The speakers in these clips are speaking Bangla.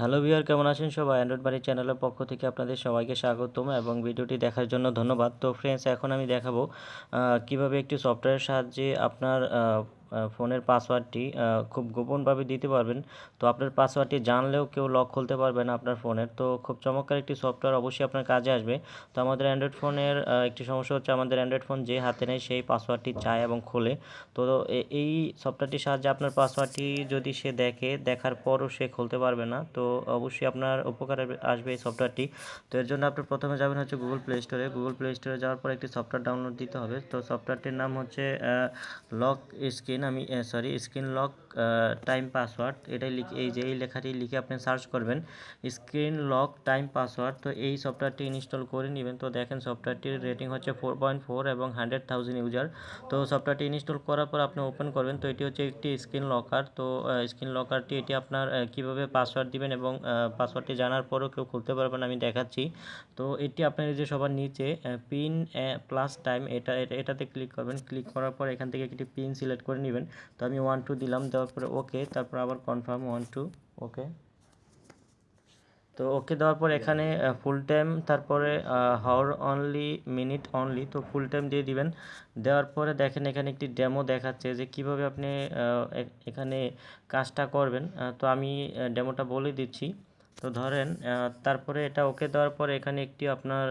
হ্যালো ভিউয়ার, কেমন আছেন সবাই? অ্যান্ড্রয়েড বাড়ির চ্যানেলের পক্ষ থেকে আপনাদের সবাইকে স্বাগতম এবং ভিডিওটি দেখার জন্য ধন্যবাদ। তো ফ্রেন্ডস এখন আমি দেখাবো কীভাবে একটি সফটওয়্যারের সাহায্যে আপনার ফোনের পাসওয়ার্ডটি খুব গোপনভাবে দিতে পারবেন। তো আপনার পাসওয়ার্ডটি জানলেও কেউ লক খুলতে পারবে না আপনার ফোনের তো খুব চমৎকার একটি সফটওয়্যার অবশ্যই আপনার কাজে আসবে। তো আমাদের অ্যান্ড্রয়েড ফোনের একটি সমস্যা হচ্ছে আমাদের অ্যান্ড্রয়েড ফোন যে হাতে নেয় সেই পাসওয়ার্ডটি চায় এবং খোলে। তো এই সফটওয়্যারটির সাহায্যে আপনার পাসওয়ার্ডটি যদি সে দেখে, দেখার পরও সে খুলতে পারবে না। তো অবশ্যই আপনার উপকারে আসবে এই সফটওয়্যারটি। তো এর জন্য আপনি প্রথমে যাবেন হচ্ছে গুগল প্লে স্টোরে গুগল প্লে স্টোরে যাওয়ার পর একটি সফটওয়্যার ডাউনলোড দিতে হবে। তো সফটওয়্যারটির নাম হচ্ছে লক স্ক্রিন আমি sorry screen lock time password এটাই লিখে, এই যে এই লেখাটি লিখে আপনি সার্চ করবেন স্ক্রিন লক টাইম পাসওয়ার্ড তো এই সফটওয়্যারটি ইনস্টল করে নেবেন। তো দেখেন সফটওয়্যারটির রেটিং হচ্ছে ফোর পয়েন্ট ফোর এবং হান্ড্রেড থাউজেন্ড ইউজার তো সফটওয়্যারটি ইনস্টল করার পর আপনি ওপেন করবেন, তো এটি হচ্ছে একটি স্ক্রিন লকার তো স্ক্রিন লকারটি এটি আপনার কীভাবে পাসওয়ার্ড দিবেন এবং পাসওয়ার্ডটি জানার পরও কেউ খুলতে পারবেন আমি দেখাচ্ছি। তো এটি আপনার যে সবার নিচে পিন প্লাস টাইম এটা, এটা- এটাতে ক্লিক করবেন। ক্লিক করার পর এখান থেকে একটি পিন সিলেক্ট করে নেবেন। তো আমি ওয়ান টু দিলাম, দেওয়ার পরে ওকে তারপর আবার কনফার্ম ওয়ান টু ওকে তো ওকে দেওয়ার পর এখানে ফুল টাইম তারপরে হাওয়ার অনলি মিনিট অনলি তো ফুল টাইম দিয়ে দিবেন। দেওয়ার পরে দেখেন এখানে একটি ডেমো দেখাচ্ছে যে কীভাবে আপনি এখানে কাজটা করবেন। তো আমি ডেমোটা বলে দিচ্ছি। তো ধরেন তারপরে এটা ওকে দেওয়ার পরে এখানে একটি আপনার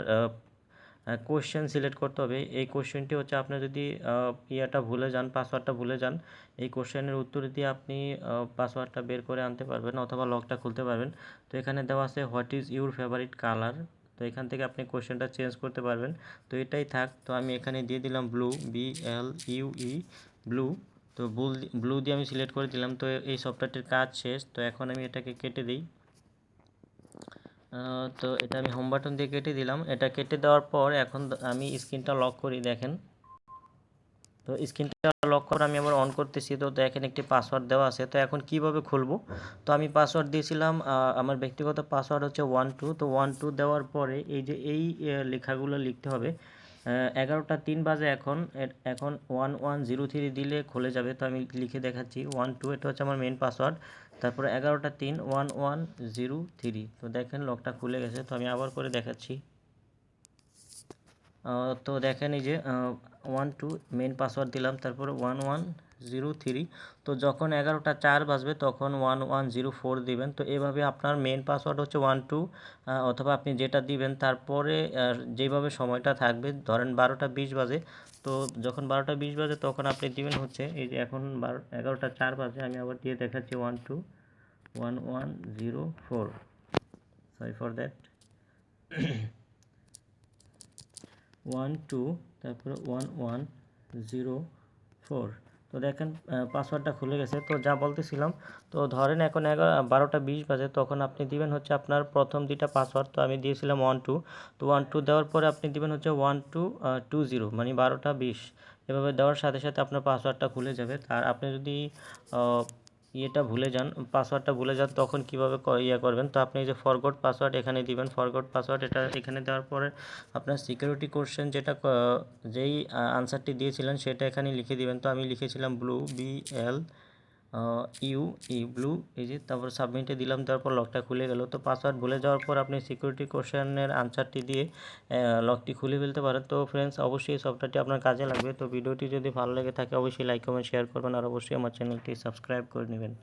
কোশ্চেন সিলেক্ট করতে হবে। এই কোশ্চেনটি হচ্ছে আপনি যদি ইয়েটা ভুলে যান পাসওয়ার্ডটা ভুলে যান, এই কোশ্চেনের উত্তর দিয়ে আপনি পাসওয়ার্ডটা বের করে আনতে পারবেন অথবা লকটা খুলতে পারবেন। তো এখানে দেওয়া আছে what is your favourite colour তো এখান থেকে আপনি কোশ্চেনটা চেঞ্জ করতে পারবেন। তো এটাই থাক, তো আমি এখানে দিয়ে দিলাম blue B L U E blue তো ব্লু দিয়ে আমি সিলেক্ট করে দিলাম। তো এই সফটওয়্যারটির কাজ শেষ। তো এখন আমি এটাকে কেটে দিই। তো এটা আমি হোম বাটন দিয়ে কেটে দিলাম। এটা কেটে দেওয়ার পর এখন আমি স্ক্রিনটা লক করি, দেখেন। তো স্ক্রিনটা লক করে আমি আবার অন করতেছি। তো দেখেন একটি পাসওয়ার্ড দেওয়া আছে। তো এখন কীভাবে খুলবো? তো আমি পাসওয়ার্ড দিয়েছিলাম আমার ব্যক্তিগত পাসওয়ার্ড হচ্ছে ওয়ান টু তো ওয়ান টু দেওয়ার পরে এই যে এই লেখাগুলো লিখতে হবে। এগারোটা তিন বাজে এখন। এখন ওয়ান ওয়ান জিরো থ্রি দিলে খুলে যাবে। তো আমি লিখে দেখাচ্ছি। ওয়ান টু এটা হচ্ছে আমার মেন পাসওয়ার্ড তারপরে এগারোটা তিন ওয়ান ওয়ান জিরো থ্রি তো দেখেন লকটা খুলে গেছে। তো আমি আবার করে দেখাচ্ছি। তো দেখেন এই যে ওয়ান টু মেন পাসওয়ার্ড দিলাম। তারপরে ওয়ান ওয়ান জিরো থ্রি তো যখন এগারোটা চার বাজবে তখন ওয়ান ওয়ান জিরো ফোর দিবেন। তো এভাবে আপনার মেন পাসওয়ার্ড হচ্ছে ওয়ান টু অথবা আপনি যেটা দিবেন তারপরে যেভাবে সময়টা থাকবে, ধরেন বারোটা বিশ বাজে, তো যখন বারোটা বিশ বাজে তখন আপনি দিবেন হচ্ছে, এই যে এখন বারো, এগারোটা চার বাজে, আমি আবার দিয়ে দেখাচ্ছি one two one one zero four sorry for that one two তারপরে ওয়ান ওয়ান জিরো ফোর তো দেখেন পাসওয়ার্ডটা খুলে গেছে। তো যা বলতেছিলাম, তো ধরেন এখন এগারো বারোটা বিশ বাজে, তখন আপনি দিবেন হচ্ছে আপনার প্রথম দুইটা পাসওয়ার্ড তো আমি দিয়েছিলাম ওয়ান টু তো ওয়ান টু দেওয়ার পরে আপনি দিবেন হচ্ছে ওয়ান টু টু জিরো মানে বারোটা বিশ। এভাবে দেওয়ার সাথে সাথে আপনার পাসওয়ার্ডটা খুলে যাবে। আর আপনি যদি ইয়েটা ভুলে যান পাসওয়ার্ডটা ভুলে যান, তখন কীভাবে ইয়ে করবেন? তো আপনি যে ফরগট পাসওয়ার্ড এখানে দিবেন। ফরগট পাসওয়ার্ড এটা এখানে দেওয়ার পরে আপনার সিকিউরিটি কোশ্চেন যেটা যেই আনসারটি দিয়েছিলেন সেটা এখানে লিখে দিবেন। তো আমি লিখেছিলাম blue B L U, E, blue, এই যে তারপর সাবমিটে দিলাম, তারপর লকটা খুলে গেল। তো পাসওয়ার্ড ভুলে যাওয়ার পর আপনি সিকিউরিটি কোশ্চেনের আনসারটি দিয়ে লকটি খুলে ফেলতে পারেন। তো ফ্রেন্ডস অবশ্যই এই সফটওয়্যারটি আপনার কাজে লাগবে। তো ভিডিওটি যদি ভালো লেগে থাকে, অবশ্যই লাইক কমেন্ট শেয়ার করবেন। আর অবশ্যই আমার চ্যানেলটি সাবস্ক্রাইব করে নেবেন।